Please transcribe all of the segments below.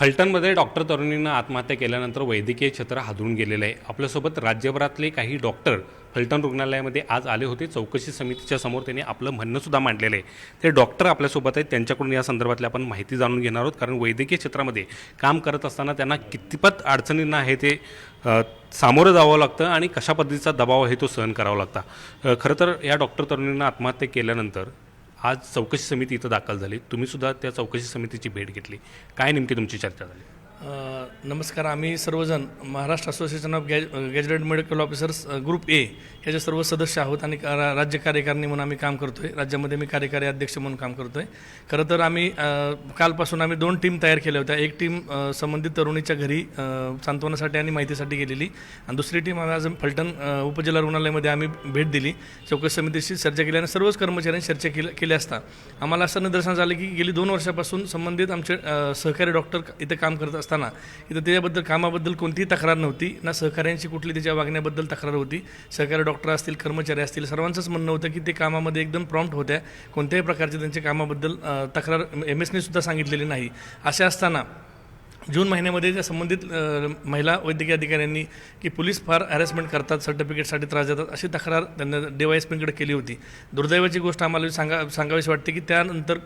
फलटणमध्ये doctor तरुणीनं आत्महत्या केल्यानंतर वैद्यकीय क्षेत्र हादरून गेलेलं आहे. आपल्यासोबत राज्यभरातले काही डॉक्टर फलटण रुग्णालयामध्ये आज आले होते. चौकशी समितीच्या समोर त्यांनी आपलं म्हणणं सुद्धा मांडलेलं आहे. ते डॉक्टर आपल्यासोबत आहेत. त्यांच्याकडून या संदर्भातली आपण माहिती जाणून घेणार आहोत. कारण वैद्यकीय क्षेत्रामध्ये काम करत असताना त्यांना कितपत अडचणींना आहे ते सामोरं जावं लागतं आणि कशा पद्धतीचा दबाव आहे तो सहन करावा लागता. खरं तर या डॉक्टर तरुणींना आत्महत्या केल्यानंतर आज चौकशी समिती इथं दाखल झाली. तुम्हीसुद्धा त्या चौकशी समितीची भेट घेतली. काय नेमकी तुमची चर्चा झाली? नमस्कार आम्ही सर्वजण Maharashtra association of gazetted gazetted medical officers group A ह्याचे सर्व सदस्य आहोत आणि का- रा- राज्य कार्यकारिणी म्हणून आम्ही काम करतो आहे राज्यामध्ये मी कार्यकारी अध्यक्ष म्हणून काम करतो आहे खरं तर आम्ही कालपासून आम्ही दोन टीम तयार केल्या होत्या. एक टीम संबंधित तरुणीच्या घरी सांत्वनासाठी आणि माहितीसाठी गेलेली आणि दुसरी टीम आम्ही आज फलटण उपजिल्हा रुग्णालयामध्ये आम्ही भेट दिली. चौकशी समितीशी चर्चा केली आणि सर्वच कर्मचाऱ्यांनी चर्चा केली केली असता. आम्हाला असं निदर्शन झालं की गेली दोन वर्षापासून संबंधित आमचे सहकारी डॉक्टर इथे काम करत असतात. असताना इथं त्याच्याबद्दल कामाबद्दल कोणतीही तक्रार नव्हती ना सहकाऱ्यांची कुठली त्याच्या वागण्याबद्दल तक्रार होती. सहकारी डॉक्टर असतील कर्मचारी असतील सर्वांचंच म्हणणं होतं की ते कामामध्ये एकदम प्रॉम्प्ट होत्या. कोणत्याही प्रकारची त्यांच्या कामाबद्दल तक्रार एम एसने सुद्धा सांगितलेली नाही. असे असताना जून महिन्यामध्ये ज्या संबंधित महिला वैद्यकीय अधिकाऱ्यांनी की पोलीस फार हॅरेसमेंट करतात सर्टिफिकेटसाठी त्रास देतात अशी तक्रार त्यांना डीवायएसपीकडे केली होती. दुर्दैवाची गोष्ट आम्हाला सांगा सांगावीशी वाटते की त्यानंतर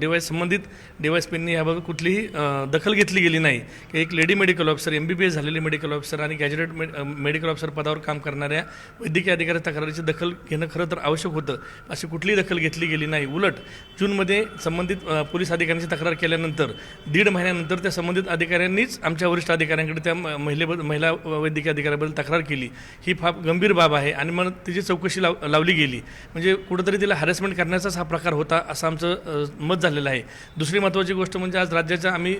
डीवायस संबंधित डीवायएसपींनी याबाबत कुठलीही दखल घेतली गेली नाही. की एक lady medical officer M B B S झालेले मेडिकल ऑफिसर आणि गॅजेटेड मेडिकल ऑफिसर पदावर काम करणाऱ्या वैद्यकीय अधिकाऱ्या तक्रारीची दखल घेणं खरं तर आवश्यक होतं. अशी कुठलीही दखल घेतली गेली नाही. उलट जूनमध्ये संबंधित पोलीस अधिकाऱ्यांची तक्रार केल्यानंतर दीड महिन्यानंतर त्या संबंधित अधिकाऱ्यांनीच आमच्या वरिष्ठ अधिकाऱ्यांकडे त्या महिलेबद्दल महिला वैद्यकीय अधिकाऱ्याबद्दल तक्रार केली. ही फार गंभीर बाब आहे आणि मग तिची चौकशी लाव लावली गेली. म्हणजे कुठंतरी तिला हॅरेसमेंट करण्याचाच हा प्रकार होता असं आमचं मत झालेलं आहे. दुसरी महत्त्वाची गोष्ट म्हणजे आज राज्याच्या आम्ही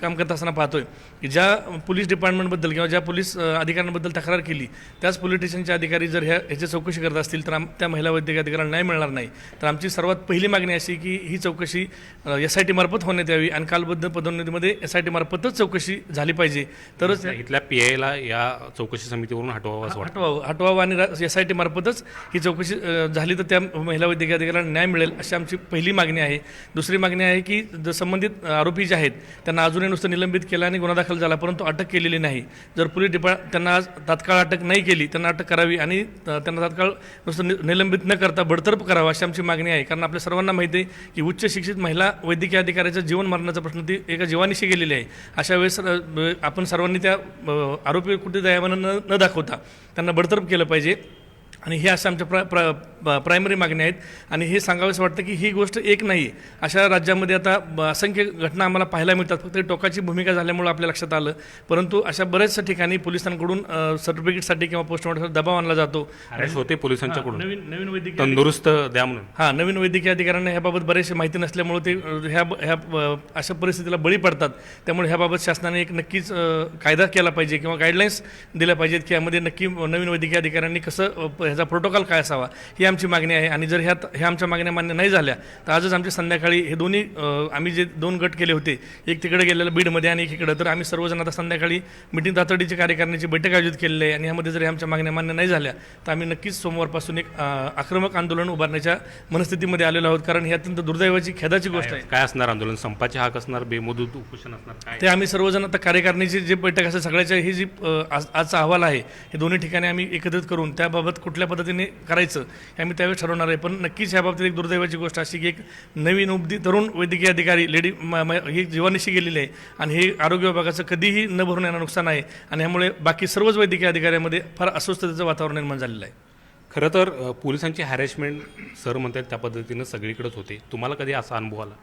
काम करत असताना पाहतोय की ज्या पोलीस डिपार्टमेंटबद्दल किंवा ज्या पोलीस अधिकाऱ्यांबद्दल तक्रार केली त्याच पोलीस स्टेशनचे अधिकारी जर ह्या ह्याची चौकशी करत असतील तर आम त्या महिला वैद्यकीय अधिकाऱ्यांना नाही मिळणार नाही. तर आमची सर्वात पहिली मागणी अशी की ही चौकशी एस आय टी मार्फत होण्यात यावी आणि कालबद्ध पदोन्नतीमध्ये एस आय टी मार्फतच चौकशी झाली पाहिजे. तरच इथल्या पी आयला या चौकशी समितीवरून हटवावं असं वाटतं. हटवावं हटवावं आणि एस आय टी मार्फतच ही चौकशी झाली तर त्या महिला वैद्यकीय अधिकाऱ्यांना न्याय मिळेल अशी आमची पहिली मागणी आहे. दुसरी मागणी आहे की संबंधित आरोपी जे आहेत त्यांना अजूनही नुसतं निलंबित केलं आणि गुन्हा दाखल झाला परंतु अटक केलेली नाही. जर पोलीस डिपार्ट त्यांना आज तात्काळ अटक नाही केली त्यांना अटक करावी आणि त्यांना तात्काळ नुसतं निलंबित न करता बडतर्फ करावं अशी आमची मागणी आहे. कारण आपल्या सर्वांना माहिती आहे की उच्च शिक्षित महिला वैद्यकीय अधिकाऱ्याचं जीवन मरणाचा प्रश्न ती एका जीवानिशी गेलेली आहे. अशा वेळेस आपण सर्वांनी त्या आरोपी कुठे दयामानं न न दाखवता त्यांना बडतर्फ केलं पाहिजे. आणि हे अशा आमच्या प्रा प्रा प्रायमरी मागण्या आहेत. आणि हे सांगावंसं वाटतं की ही गोष्ट एक नाही. आहे अशा राज्यामध्ये आता असंख्य घटना आम्हाला पाहायला मिळतात. फक्त टोकाची भूमिका झाल्यामुळे आपल्या लक्षात आलं. परंतु अशा बऱ्याचशा ठिकाणी पोलिसांकडून सर्टिफिकेटसाठी किंवा पोस्टमॉर्टम दबाव आणला जातो. होते पोलिसांच्याकडून. नवीन नवीन वैद्यकीय तंदुरुस्त द्या म्हणून. हां नवीन वैद्यकीय अधिकाऱ्यांना ह्याबाबत बरेचसे माहिती नसल्यामुळे ते ह्या ह्या अशा परिस्थितीला बळी पडतात. त्यामुळे ह्याबाबत शासनाने एक नक्कीच कायदा केला पाहिजे किंवा गाईडलाईन्स दिल्या पाहिजेत की यामध्ये नक्की नवीन वैद्यकीय अधिकाऱ्यांनी कसं ह्याचा प्रोटोकॉल काय असावा ही आमची मागणी आहे. आणि जर ह्यात ह्या आमच्या मागण्या मान्य नाही झाल्या तर आजच आमच्या संध्याकाळी हे दोन्ही आम्ही जे दोन गट केले होते एक तिकडे गेलेलं बीडमध्ये आणि एक इकडं तर आम्ही सर्वजण आता संध्याकाळी मिटिंग तातडीची कार्यकारिणीची बैठक आयोजित केलेली आहे. आणि यामध्ये जर आमच्या मागण्या मान्य नाही झाल्या तर आम्ही नक्कीच सोमवारपासून एक आक्रमक आंदोलन उभारण्याच्या मनस्थितीमध्ये आलेलो आहोत. कारण ही अत्यंत दुर्दैवाची खेदाची गोष्ट आहे. काय असणार आंदोलन? संपाचे हाक असणार बेमुदत उपोषण असणार ते आम्ही सर्वजण आता कार्यकारिणीची जी बैठक असेल सगळ्याच्या ही जी आजचा अहवाल आहे हे दोन्ही ठिकाणी आम्ही एकत्रित करून त्याबाबत कुठल्या पद्धतीने करायचं हे आम्ही त्यावेळेस ठरवणार आहे. पण नक्कीच ह्या एक दुर्दैवाची गोष्ट अशी की एक नवीन उपदी तरुण वैद्यकीय अधिकारी लेडी ही जीवानिशी गेलेली आहे आणि हे आरोग्य विभागाचं कधीही न भरून येणार नुकसान आहे आणि ह्यामुळे बाकी सर्वच वैद्यकीय अधिकाऱ्यांमध्ये फार अस्वस्थतेचं वातावरण निर्माण झालेलं आहे. खरं तर पोलिसांची हॅरेसमेंट सर म्हणतात त्या पद्धतीनं सगळीकडेच होते. तुम्हाला कधी असा अनुभव आला?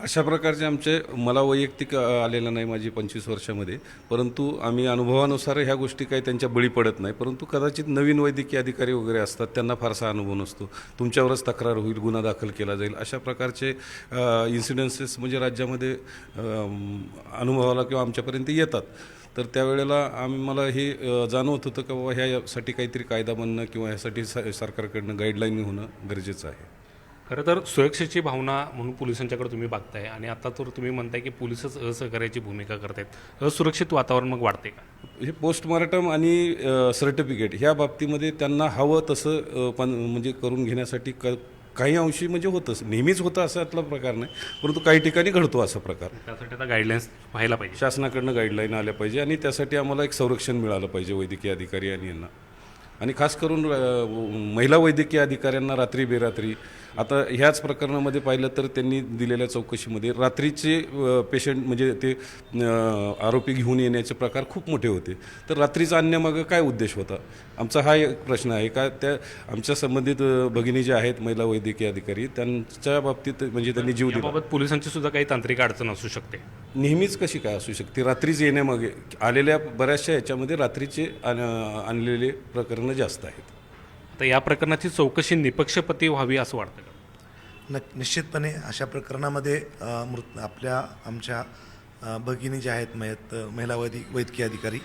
अशा प्रकारचे आमचे मला वैयक्तिक आलेलं नाही माझी पंचवीस वर्षामध्ये. परंतु आम्ही अनुभवानुसार ह्या गोष्टी काही त्यांच्या बळी पडत नाही. परंतु कदाचित नवीन वैद्यकीय अधिकारी वगैरे असतात त्यांना फारसा अनुभव नसतो. तुमच्यावरच तक्रार होईल गुन्हा दाखल केला जाईल. अशा प्रकारचे इन्सिडेन्सेस म्हणजे राज्यामध्ये अनुभवाला किंवा आमच्यापर्यंत येतात. तर त्यावेळेला आम्ही मला हे जाणवत होतं की बाबा ह्यासाठी काहीतरी कायदा बनणं किंवा ह्यासाठी स- सरकारकडनं गाईडलाईन होणं गरजेचं आहे. खरं तर सुरक्षेची भावना म्हणून पोलिसांच्याकडे तुम्ही बघताय आणि आता तर तुम्ही म्हणताय की पोलिसच असहकार्याची भूमिका करतायत. असुरक्षित वातावरण मग वाढते का? हे पोस्टमॉर्टम आणि सर्टिफिकेट ह्या बाबतीमध्ये त्यांना हवं तसं पण म्हणजे करून घेण्यासाठी क काही अंशी म्हणजे होतंच. नेहमीच होतं असातला प्रकार नाही परंतु काही ठिकाणी घडतो असा प्रकार. त्यासाठी आता गाईडलाईन्स पाहायला पाहिजे. शासनाकडनं गाईडलाईन आल्या पाहिजे आणि त्यासाठी आम्हाला एक संरक्षण मिळालं पाहिजे वैद्यकीय अधिकारी आणि यांना. आणि खास करून महिला वैद्यकीय अधिकाऱ्यांना रात्री बेरात्री आता ह्याच प्रकरणामध्ये पाहिलं तर त्यांनी दिलेल्या चौकशीमध्ये रात्रीचे पेशंट म्हणजे ते आरोपी घेऊन येण्याचे प्रकार खूप मोठे होते. तर रात्रीचा आणण्यामागं काय उद्देश होता? आमचा हा एक प्रश्न आहे का? त्या आमच्या संबंधित भगिनी ज्या आहेत महिला वैद्यकीय अधिकारी त्यांच्या बाबतीत म्हणजे त्यांनी जीव दिला. पोलिसांची सुद्धा काही तांत्रिक अडचण असू शकते. नेहमीच कशी काय असू शकते? रात्रीच येण्यामागे आलेल्या बऱ्याचशा याच्यामध्ये रात्रीचे आण- आणलेले प्रकरणं जास्त आहेत. तर या प्रकरणाची चौकशी निपक्षपती व्हावी असं वाटतं न निश्चितपणे अशा प्रकरणामध्ये मृत आपल्या आमच्या भगिनी ज्या आहेत मयत महिला वैद्य वैद्यकीय अधिकारी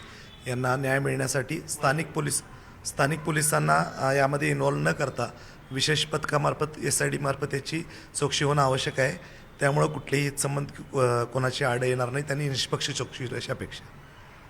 यांना न्याय मिळण्यासाठी स्थानिक पोलीस स्थानिक पोलिसांना यामध्ये इन्व्हॉल्व न करता विशेष पथकामार्फत एस आय डी मार्फत याची चौकशी होणं आवश्यक आहे. त्यामुळं कुठलेही संबंध कोणाची आड येणार नाही. त्यांनी निष्पक्ष चौकशी अशी अपेक्षा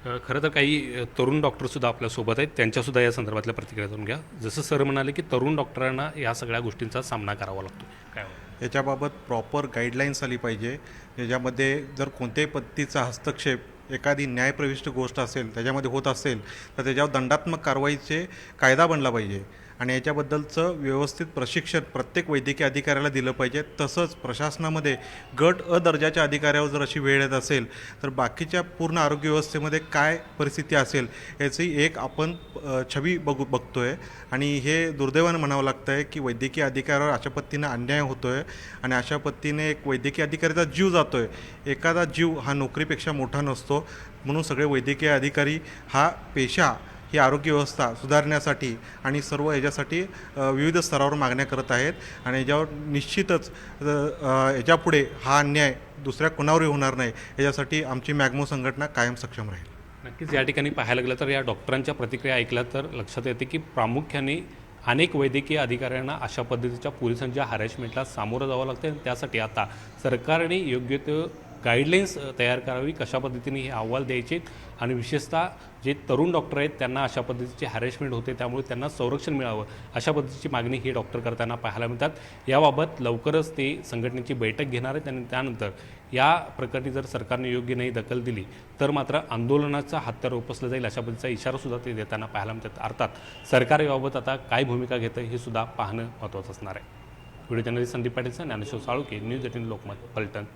खरं तर काही तरुण डॉक्टरसुद्धा आपल्यासोबत आहेत. त्यांच्यासुद्धा या संदर्भातल्या प्रतिक्रिया जाणून घ्या. जसं सर म्हणाले की तरुण डॉक्टरांना या सगळ्या गोष्टींचा सामना करावा लागतो. काय याच्याबाबत प्रॉपर गाईडलाईन्स आली पाहिजे. ज्याच्यामध्ये जर कोणत्याही पद्धतीचा हस्तक्षेप एखादी न्यायप्रविष्ट गोष्ट असेल त्याच्यामध्ये होत असेल तर त्याच्यावर दंडात्मक कारवाईचे कायदा बनला पाहिजे. आणि याच्याबद्दलचं व्यवस्थित प्रशिक्षण प्रत्येक वैद्यकीय अधिकाऱ्याला दिलं पाहिजे. तसंच प्रशासनामध्ये गट अ दर्जाच्या अधिकाऱ्यावर जर अशी वेळ येत असेल तर बाकीच्या पूर्ण आरोग्य व्यवस्थेमध्ये काय परिस्थिती असेल याची एक आपण छवी छबी बघू आहे आणि हे दुर्दैवानं म्हणावं लागतं आहे की वैद्यकीय अधिकाऱ्यावर अशा पद्धतीनं अन्याय होतो आहे आणि अशा पद्धतीने एक वैद्यकीय अधिकाऱ्याचा जीव जातो आहे एखादा जीव हा नोकरीपेक्षा मोठा नसतो. म्हणून सगळे वैद्यकीय अधिकारी हा पेशा ही आरोग्य व्यवस्था सुधारण्यासाठी आणि सर्व याच्यासाठी विविध स्तरावर मागण्या करत आहेत. आणि याच्यावर निश्चितच याच्यापुढे हा अन्याय दुसऱ्या कोणावरही होणार नाही. याच्यासाठी आमची मॅगमो संघटना कायम सक्षम राहील. नक्कीच या ठिकाणी पाहायला गेलं तर या डॉक्टरांच्या प्रतिक्रिया ऐकल्या तर लक्षात येते की प्रामुख्याने अनेक वैद्यकीय अधिकाऱ्यांना अशा पद्धतीच्या पोलिसांच्या हॅरेसमेंटला सामोरं जावं लागतं आणि त्यासाठी आता सरकारने योग्य ते गाईडलाईन्स तयार करावी कशा पद्धतीने हे अहवाल द्यायचे आणि विशेषतः जे तरुण डॉक्टर आहेत त्यांना अशा पद्धतीचे हॅरेसमेंट होते त्यामुळे त्यांना संरक्षण मिळावं अशा पद्धतीची मागणी हे डॉक्टर करताना पाहायला मिळतात. याबाबत लवकरच ते संघटनेची बैठक घेणार आहेत आणि त्यानंतर या प्रकरणी जर सरकारने योग्य नाही दखल दिली तर मात्र आंदोलनाचा हत्यार उपसलं जाईल अशा पद्धतीचा इशारासुद्धा ते देताना पाहायला मिळतात. अर्थात सरकार याबाबत आता काय भूमिका घेतं हे सुद्धा पाहणं महत्त्वाचं असणार आहे. व्हिडिओ जर्नलिस्ट संदीप पाटीलचा ज्ञानेश्वर साळुके न्यूज एटीन लोकमत पलटण.